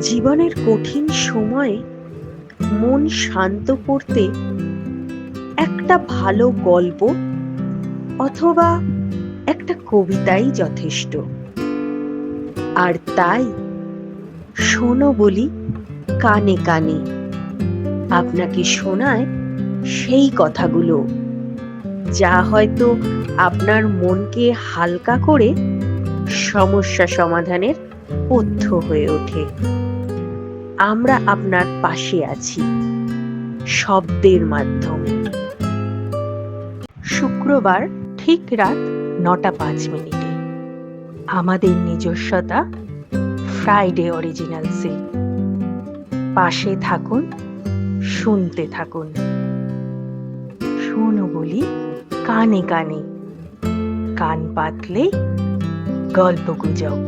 জীবনের কঠিন সময়ে মন শান্ত করতে একটা ভালো গল্প অথবা একটা কবিতাই যথেষ্ট। আর তাই শোনো বলি কানে কানে, আপনাকে শোনায় সেই কথাগুলো। যা হয়তো আপনার মনকে হালকা করে সমস্যা সমাধানের পথ্য হয়ে ওঠে। আমরা আপনার পাশে আছি, শব্দের মাধ্যমে। শুক্রবার ঠিক রাত নটা পাঁচ মিনিটে। আমাদের নিজস্বতা ফ্রাইডে অরিজিনালসে। পাশে থাকুন, শুনতে থাকুন। শোনো বলি, কানে কানে। কান পাতলে গল্প গুজব।